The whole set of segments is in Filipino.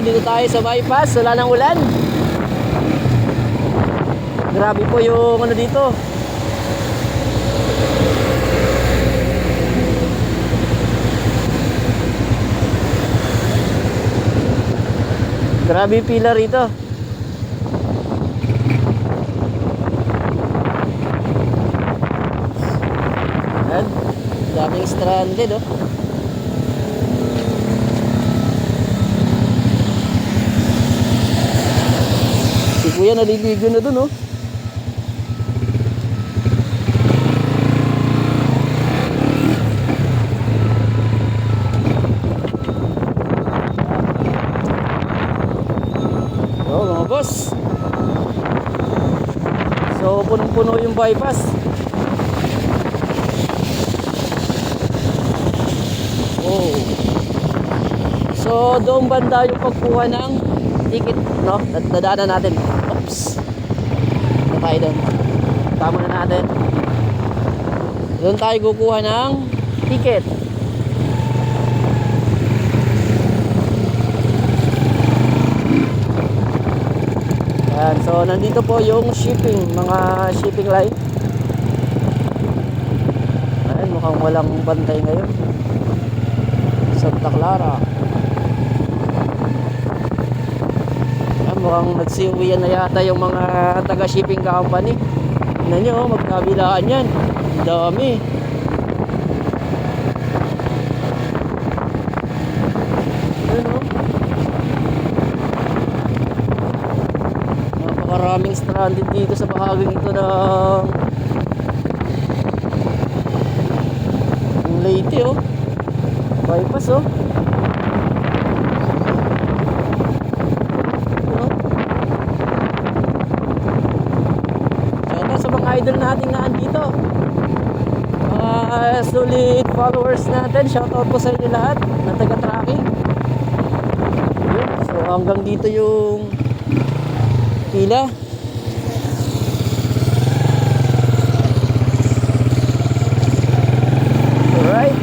dito tayo sa bypass. Wala nang ulan. Grabe po yung ano dito. Grabe pila rito. Ayan. Daming stranded oh. Kuya naliligo na dun oh. Oh, mga boss. So, punong-puno yung bypass. Oh. So, doon banda yung pagkuha ng ticket, no? Dad- Dadaanan natin. Tayo doon? Tama na natin. Doon tayo kukuha ng ticket. Yan. So, nandito po yung shipping, mga shipping line. Ayan, mukhang walang bantay ngayon. Santa Clara. Mukhang nagsiuwian na yata yung mga taga-shipping company. Tingnan nyo, oh, magkabilaan yan. Dami. Ayan, oh. Napakaraming stranded dito sa bahaging ito ng Leyte oh. Bypass oh. Ano? Shoutout sa mga idol natin na andito. Mga solid followers natin. Shoutout po sa inyo lahat na taga-tracking. So hanggang dito yung pila. Alright.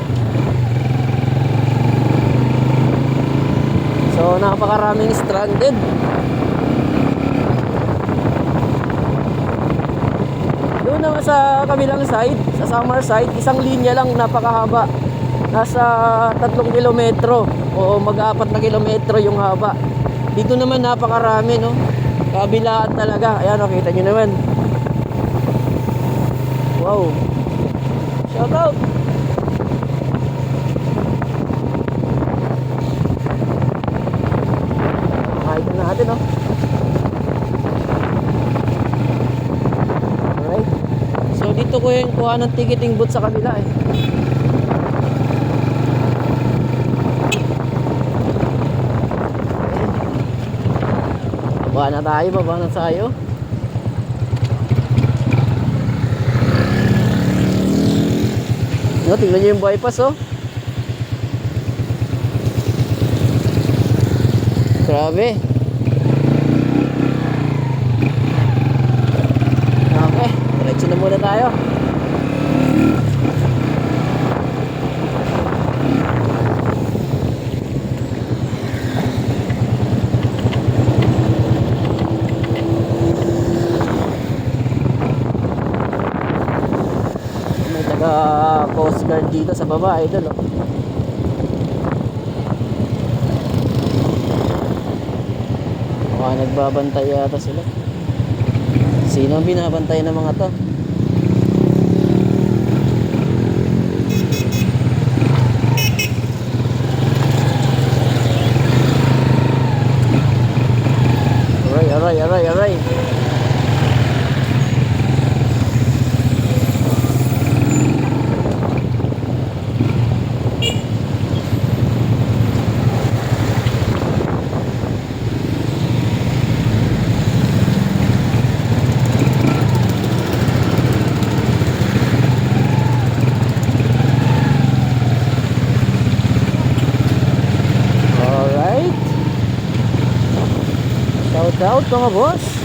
So, napakaraming stranded. Doon naman sa kabilang side, sa summer side, isang linya lang napakahaba. Nasa tatlong kilometro o mag-apat na kilometro yung haba. Dito naman napakarami, no? Kabilaan talaga. Ayan, oh, kita nyo naman. Wow. Shout out. Mga idol natin, no? Alright. So, dito ko yung kuha ng ticketing booth sa kabila, eh. Baba na tayo, baba na tayo. No, tingnan nyo yung bypass, oh. Grabe. Okay, diretso na muna tayo. May taga Coast Guard dito sa baba, idol, oh. Baka nagbabantay yata sila. Sino ang binabantay ng mga to? やばいやばい Shout out mga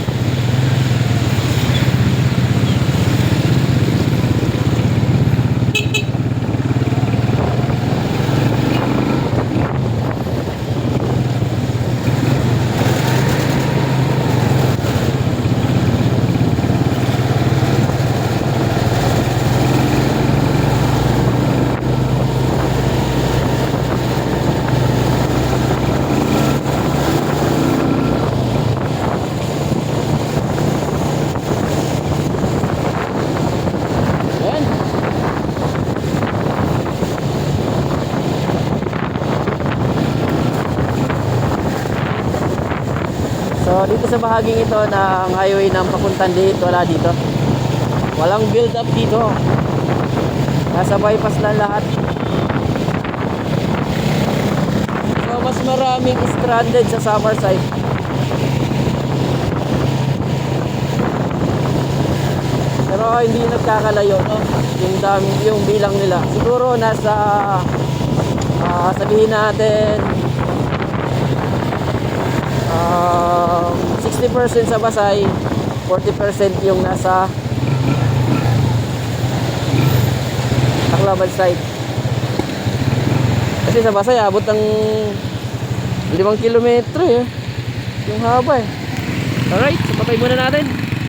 boss. dito sa bahaging ito ng highway ng papuntang Liit, wala dito. Walang build up dito. Nasa bypass lang lahat. So, mas maraming stranded sa summer side. Pero hindi nagkakalayo, no? Yung dami, yung bilang nila. Siguro nasa ah, sabihin natin um, 60% sa Basay, 40% yung nasa Tacloban side. Kasi sa Basay, abot ng 5 kilometro eh. Yung haba eh. Alright, so patay muna natin.